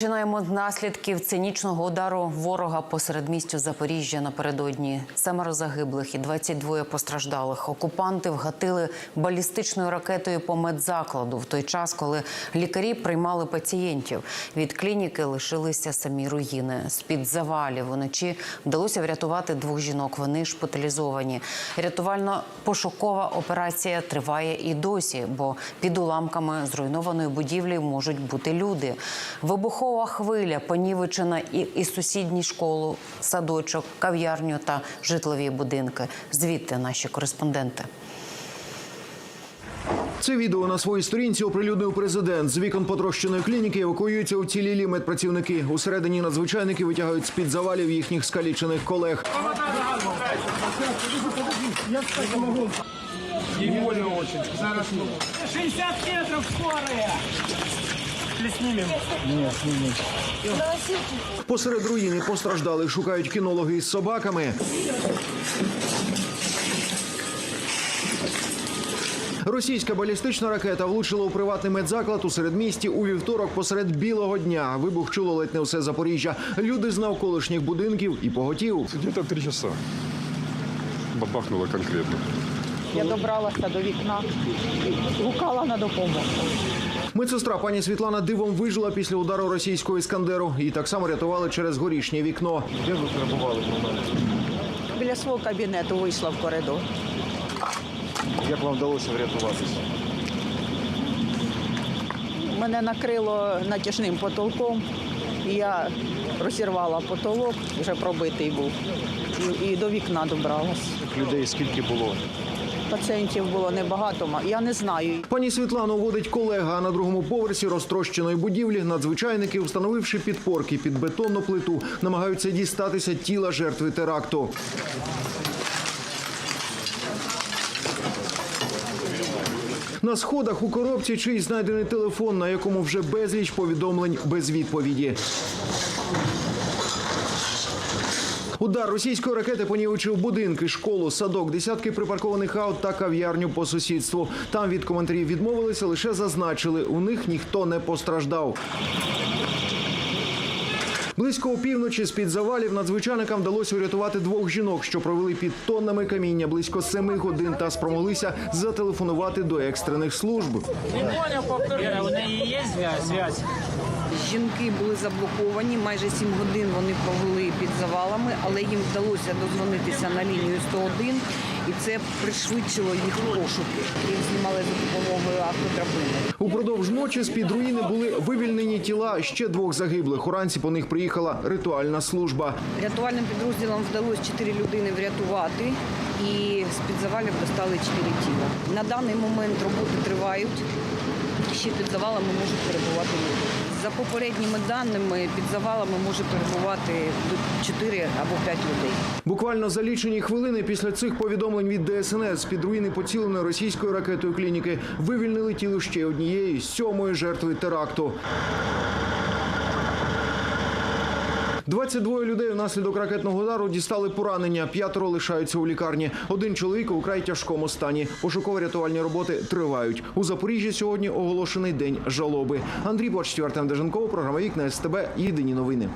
Починаємо з наслідків цинічного удару ворога по середмістю Запоріжжя напередодні. Семеро загиблих і 22 постраждалих. Окупанти вгатили балістичною ракетою по медзакладу в той час, коли лікарі приймали пацієнтів. Від клініки лишилися самі руїни. З під завалів уночі вдалося врятувати двох жінок. Вони шпиталізовані. Рятувально-пошукова операція триває і досі, бо під уламками зруйнованої будівлі можуть бути люди. Вибухова хвиля понівечена і, і сусідні школу, садочок, кав'ярню та житлові будинки. Звідти наші кореспонденти. Це відео на своїй сторінці оприлюднив президент. З вікон потрощеної клініки евакуюються уцілілі медпрацівники. Усередині надзвичайники витягають з під завалів їхніх скалічених колег. Ей больно очень. Зараз 60 метров скорая. Или снимем? Посеред руїни постраждалих шукають кінологи із собаками. Російська балістична ракета влучила у приватний медзаклад у середмісті у вівторок посеред білого дня. Вибух чуло ледь не все Запоріжжя. Люди з навколишніх будинків і поготів. Где-то три часа. Бабахнуло конкретно. Я добралася до вікна і гукала на допомогу. Медсестра пані Світлана дивом вижила після удару російського іскандеру. Її так само рятували через горішнє вікно. Де ви перебували в момент? Біля свого кабінету вийшла в коридор. Як вам вдалося врятуватися? Мене накрило натяжним потолком. і Я розірвала потолок, вже пробитий був. І, і до вікна добралась. Людей скільки було? Пацієнтів було небагато, я не знаю. Пані Світлану водить колега. А на другому поверсі розтрощеної будівлі надзвичайники, встановивши підпорки під бетонну плиту, намагаються дістатися тіла жертви теракту. На сходах у коробці чийсь знайдений телефон, на якому вже безліч повідомлень без відповіді. Удар російської ракети понівечив будинки, школу, садок, десятки припаркованих аут та кав'ярню по сусідству. Там від коментарів відмовилися, лише зазначили, у них ніхто не постраждав. Близько опівночі з-під завалів надзвичайникам вдалося врятувати двох жінок, що провели під тоннами каміння близько семи годин та спромоглися зателефонувати до екстрених служб. У неї є зв'язь? Жінки були заблоковані. Майже 7 годин вони провели під завалами, але їм вдалося дозвонитися на лінію 101, і це пришвидшило їх пошуки. Їх знімали за допомогою автодрабини. Упродовж ночі з-під руїни були вивільнені тіла ще двох загиблих. Уранці по них приїхала ритуальна служба. Рятувальним підрозділам вдалося 4 людини врятувати, і з-під завалів достали 4 тіла. На даний момент роботи тривають. Ще під завалами можуть перебувати люди. За попередніми даними, під завалами може перебувати до 4 або 5 людей. Буквально за лічені хвилини після цих повідомлень від ДСНС з-під руїни поціленої російською ракетою клініки вивільнили тіло ще однієї сьомої жертви теракту. 22 людей внаслідок ракетного удару дістали поранення. П'ятеро лишаються у лікарні. Один чоловік у вкрай тяжкому стані. Пошуково-рятувальні роботи тривають. У Запоріжжі сьогодні оголошений день жалоби. Андрій Почтів, Артем Деженков, програма Вікна СТБ. Єдині новини.